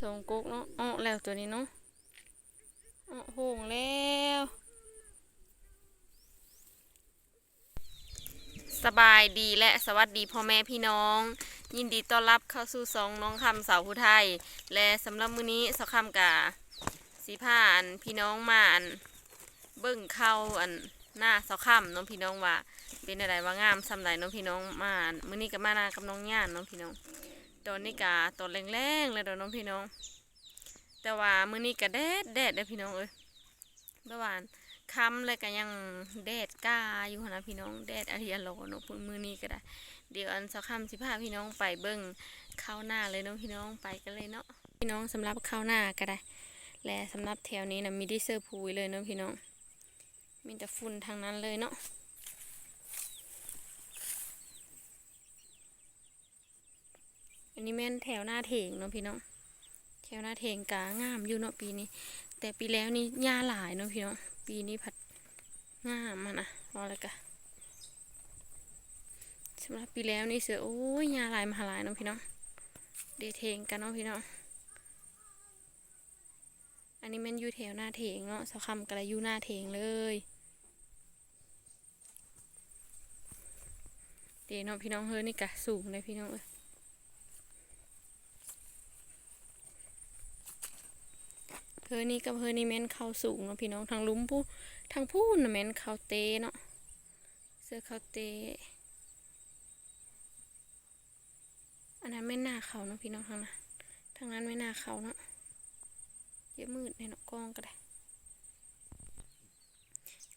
สองกุ๊กเนาะอ้อแล้วตัวนี้เนาะอ้อโหงแล้วสบายดีและสวัสดีพ่อแม่พี่น้อง ยินดีต้อนรับเข้าสู่สองน้องคำสาวผู้ไทย และสำหรับมื้อนี้สาวคำกะสีผ้าอันพี่น้องมาอันเบิ่งเข้าอันหน้าสาวคำน้องพี่น้องว่าเป็นอะไรว่างามสำไรน้องพี่น้องมาอันมื้อนี้ก็มานากับน้องย่านน้องพี่น้อง ตอนนี้กะตอนแรงๆเลยเด้อน้องพี่น้อง แต่ว่ามื้อนี้ก็แดดแดดเด้อพี่น้องเอ้ยเมื่อวานค่ำเลยก็ยังแดดกล้าอยู่นะพี่น้องแดดอาทิยโลเนาะพุ่นมื้อนี้ก็ได้ เดี๋ยวอันสักคำสิพาพี่น้องไปเบิ่งข้าวหน้าเลยเน้องพี่น้องไปกันเลยเนาะพี่น้องสำหรับข้าวหน้าก็ได้ และสำหรับแถวนี้นะมีดีเซอร์พูยเลยเนาะพี่น้องมีแต่ฝุ่นทางนั้นเลยเนาะ อันนี้แม่นแถวหน้าเถงเนาะพี่น้องแถวหน้าเถงกางามอยู่เนาะปีนี้ แต่ปีแล้วนี่หญ้าหลายเนาะพี่น้องปีนี้ผัดงามมานะรออะไรกันสำหรับปีแล้วนี่เสือโอ้ยยาหลายมหาหลายเน้องพี่น้องเดเทงกันเนาะพี่น้องอันนี้มันอยู่แถวหน้าเถงเนาะสะคำกระยูหน้าเถงเลยเดเนาะพี่น้องเฮ้ยนี่กะสูงเลยพี่น้องเอ้ย เฮ้ยนี่กับเฮ้ยนี่แม่นเขาสูงเนาะพี่น้องทางลุ้มผู้ทางผู้น่ะแม่นเขาเตเนาะเสื้อเขาเตอันนั้นไม่น่าเขาเนาะพี่น้องทางนั้นทางนั้นไม่น่าเขาเนาะเยอะมืดในเนาะกล้องก็ได้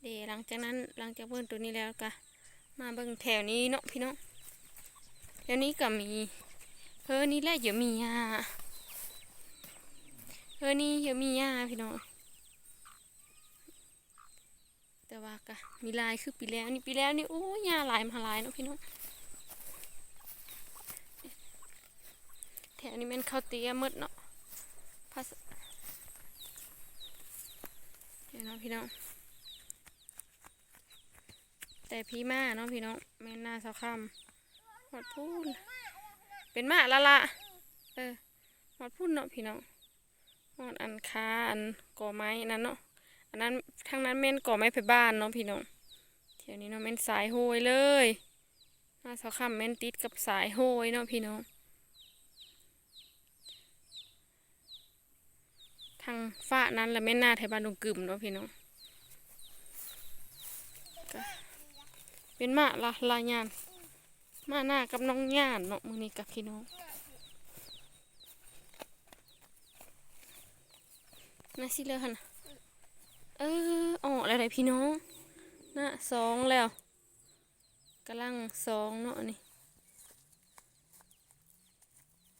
เดี๋ยวหลังจากนั้นหลังจากเบิ้งตัวนี้แล้วก็มาเบิ้งแถวนี้เนาะพี่น้องแถวนี้ก็มีเฮอนี่แหละเดี๋ยวมีหญ้า เฮ้อนี่เดี๋ยมีหญ้าพี่น้องแต่ว่าก็มีลายคือปีแล้วนี่ปีแล้วนี่โอ้ยหญ้าหลายมาหลายเนาะพี่น้องแถวนี้มันข้าวเตี้ยหมดเนาะภาษาเดี๋ยวนะพี่น้องแต่พี่มาเนาะพี่น้องแม่นหน้าเสาคำหอดพูนเป็นมาละละเออหอดพูนเนาะพี่น้อง อดอันคาอันก่อไม้นั่นเนาะอันนั้นทางนั้นแม่นก่อไม้ไปบ้านเนาะพี่น้องแถวนี้เนาะแม่นสายโหยเลยหน้าเสาคำแม่นติดกับสายโหยเนาะพี่น้องทางฝ้านั้นและแม่นหน้าไทยบ้านดงกึ่มเนาะพี่น้องเป็นมาละลายานมาหน้ากับน้องย่านเนาะมือนี้กับพี่น้อง น่าสิเลยหันน่ะเออออกอะไรพี่น้องน่ะสองแล้วกำลังสองเนาะนี่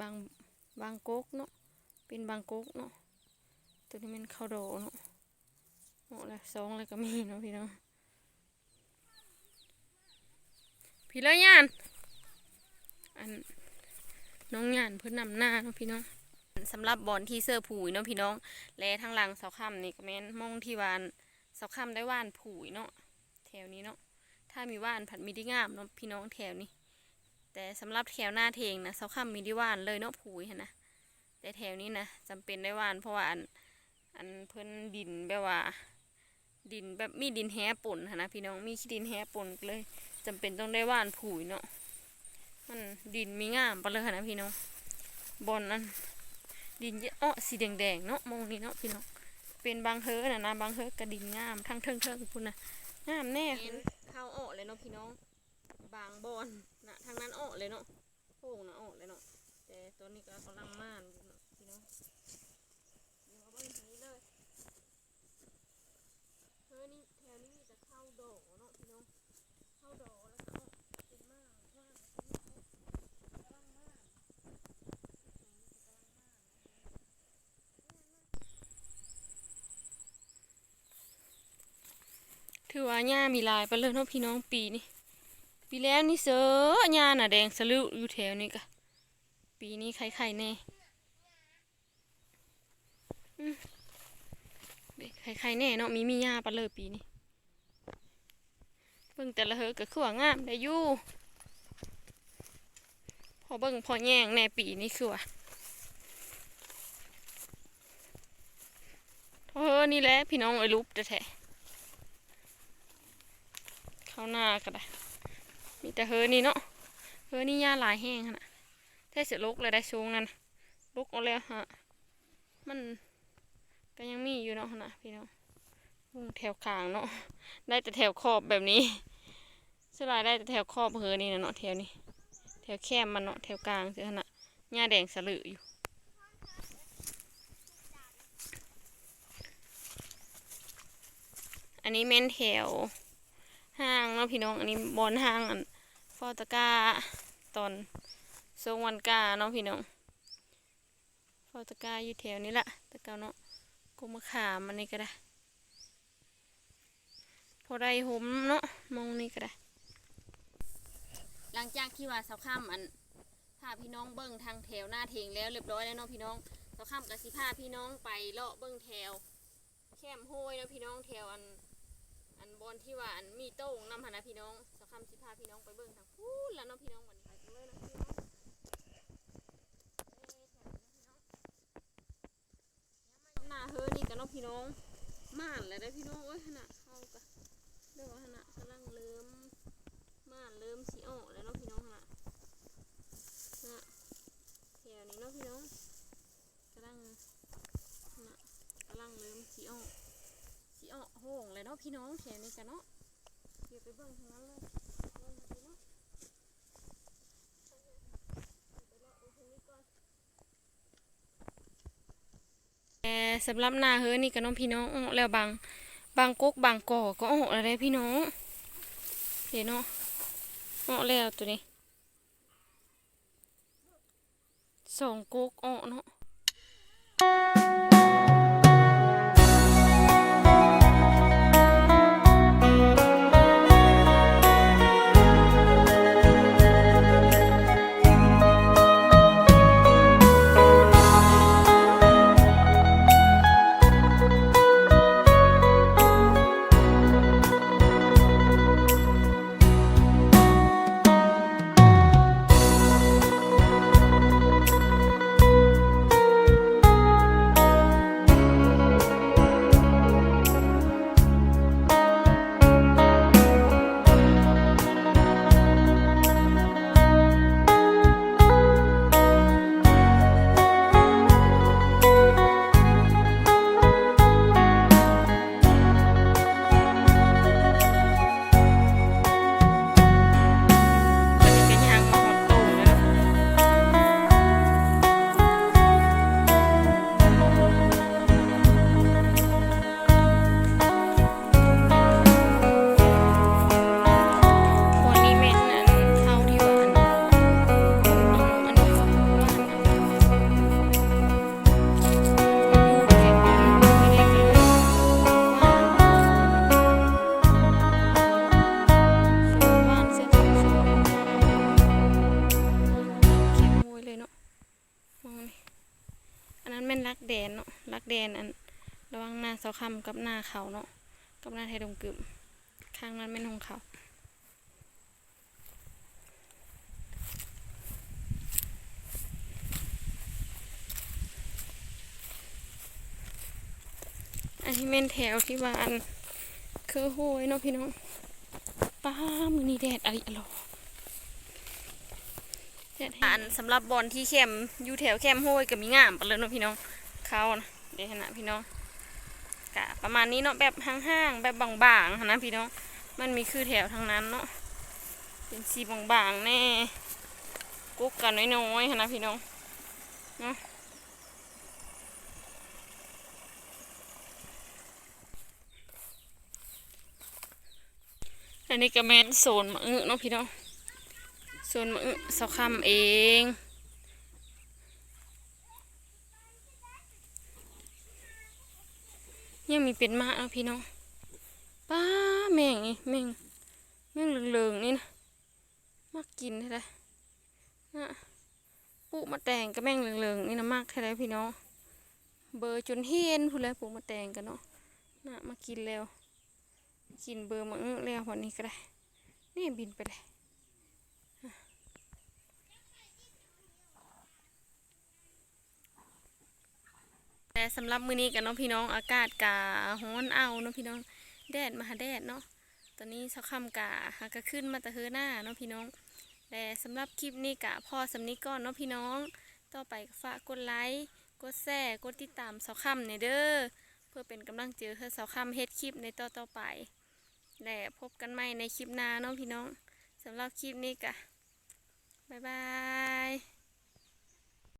บางบางกกเนาะ เป็นบางกกเนาะ ตัวนี้มันข้าโดเนาะโอ้แล้วสองเลยก็มีเนาะพี่น้อง พี่เลยยาน อันน้องยานเพื่อนนำหน้าเนาะพี่น้อง สำหรับบอลที่เสื้อผุยเนาะพี่น้อง และทางหลังเสาค่ำนี่ก็แม่นมองที่วานเสาค่ำได้ว่านผุยเนาะแถวนี้เนาะถ้ามีว่านผัดมีได้งามเนาะพี่น้องแถวนี้ แต่สำหรับแถวหน้าเทงนะเสาค่ำมีได้ว่านเลยเนาะผุยนะแต่แถวนี้นะจำเป็นได้ว่านเพราะว่าอันอันเพิ่นดินแบบว่า ดินแบบมีดินแห้ป่นนะพี่น้องมีขี้ดินแห้ป่นเลยจำเป็นต้องได้ว่านผุยเนาะมันดินมีงามไปเลยนะพี่น้องบอนอัน ดินเยอะอ้อสีแดงๆเนาะมองนี่เนาะพี่น้องเป็นบางเฮอนะนะบางเฮอกระดินงามทั้งเทิงเทิงพุ่นะงามแน่เข้าอ้อเลยเนาะพี่น้อง บางบอนนะทางนั้นอ้อเลยเนาะโป่งนะอ้อเลยเนาะแต่ตัวนี้ก็กำลังม่านอยู่เนาะพี่น้อง เดี๋ยวเอาเบิ่งทางนี้เลยเฮ้ยนี่แถวนี้มีแต่ข้าวดอกเนาะพี่น้องข้าวดอกแล้วก็เป็นมากมากกำลังมาก ถือว่าหญ้ามีลายไปเลยเนาะพี่น้องปีนี้ปีแล้วนี่เสือหญ้าน่ะแดงสลุอยู่แถวนี้กะปีนี้ไข่ไข่แน่ใครๆแน่เนาะมีมีหญ้าปเลยปีนี้เบิ่งแต่ละเฮอก็คือว่างามได้อยู่พอเบิ่งพอแย่งแน่ปีนี้คือว่านี่แหละพี่น้องไอ้รูปแท้ เข้าหน้าก็ได้มีแต่เฮอนี่เนาะเฮอนี่หญ้าหลายแห้งขนาดแท้เสียลกเลยได้สูงนั่นลุกเอาแล้วฮะมันก็ยังมีอยู่เนาะขนาดพี่น้องมุงแถวขางเนาะได้แต่แถวขอบแบบนี้สลายได้แต่แถวขอบเฮอนี่นะเนาะแถวนี้แถวแคมมันเนาะแถวกลางเสียขนาดหญ้าแดงสลืออยู่อันนี้เม่นแถว ห้างเนาะพี่น้อง อันนี้บอนห้างอันฟอตะกร้าตอนทรงวันกาเนาะพี่น้องฟอตะกร้าอยู่แถวนี้แหละตะเกาเนาะกุมะขามอันนี้ก็ได้พอได้หมเนาะมองนี่ก็ได้ หลังจากที่ว่าเสาข้ามอันพาพี่น้องเบิ้งทางแถวหน้าเทงแล้วเรียบร้อยแล้วเนาะพี่น้องเสาข้ามกับสิพาพี่น้องไปเลาะเบิ้งแถวแคมโฮยเนาะพี่น้องแถวอัน บอนที่ว่าอันมีโต้งนำหนนะพี่น้องสักคำสิพาพี่น้องไปเบิ่งทางพูนแล้วเนาะพี่น้องวันนี้ไปเลยนะพี่น้องหน้าเฮอนี่กันเนาะพี่น้องม่านแล้วได้พี่น้องโอ้ยขนาดเข้ากันเรียกว่าขนาดกำลังเริ่มม่านเริ่มสีออกแล้วเนาะพี่น้องขนาดนะแถวนี้เนาะพี่น้องกำลังขนาดกำลังเริ่มสีออก สิออกโห่งเลยเนาะพี่น้องแถวนี้กันเนาะเดี๋ยวไปเบิ่งทางนั้นเลยเบิ่งทางนี้เนาะไปเลาะดูทางนี้ก่อนแต่สำหรับนาเฮือนี่กันเนาะพี่น้องแล้วบางบางกกบางก่อก็ออกแล้วได้พี่น้องเดี๋ยวเนาะออกแล้วตัวนี้สองกกออกเนาะ แดนเนาะรักแดนอันระหวังหน้าเสาคำกับหน้าเขาเนาะกับหน้าไทยดงกึมข้างนั้นแม่นองเขาอันนี้แม่นแถวที่ว่าอันคือโหยเนาะพี่น้องป้ามือนี่แดดอะไรอะหรออันสำหรับบอลที่เข้มอยู่แถวเข้มห้วยก็มีงามไปเลยเนาะพี่น้อง เขานะเดี๋ยวนะพี่น้องกะประมาณนี้เนาะแบบห้างๆแบบบางๆนะพี่น้อง มันมีคือแถวทางนั้นเนาะเป็นสีบางๆแน่กุ๊กกันน้อยๆนะพี่น้องเนาะอันนี้ก็แมนโซนมะอึเนาะพี่น้องส่วนมือเสาคำเอง ยังมีเป็นมากนะพี่น้องป้าแม่งนี่แม่งแม่งเหลืองๆนี่นะมากกินแท้ๆนะปูมาแตงก็แม่งเหลืองๆนี่นะมากแท้ๆพี่น้องเบอร์จนเฮียนพูดแล้วปูมาแตงกันเนาะนะมากินแล้ว กินเบอร์มาอื้อแล้ววันนี้ก็ได้นี่บินไปเลย แต่แต่สำหรับมื้อนี้กันเนาะพี่น้องอากาศกะร้อนเอาเนาะพี่น้องแดดมาหาแดดเนาะตอนนี้เช้าค่ำกะหากขึ้นมาแต่เฮือหน้าเนาะพี่น้องแต่สำหรับคลิปนี้กะพอสำนี้ก่อนเนาะพี่น้อง ต่อไปก็ฝากกดไลค์กดแชร์กดติดตามเช้าค่ำในเด้อเพื่อเป็นกำลังใจให้เช้าค่ำเฮ็ดคลิปในต่อต่อไปและพบกันใหม่ในคลิปหน้าเนาะพี่น้องสำหรับคลิปนี้กะบ๊ายบาย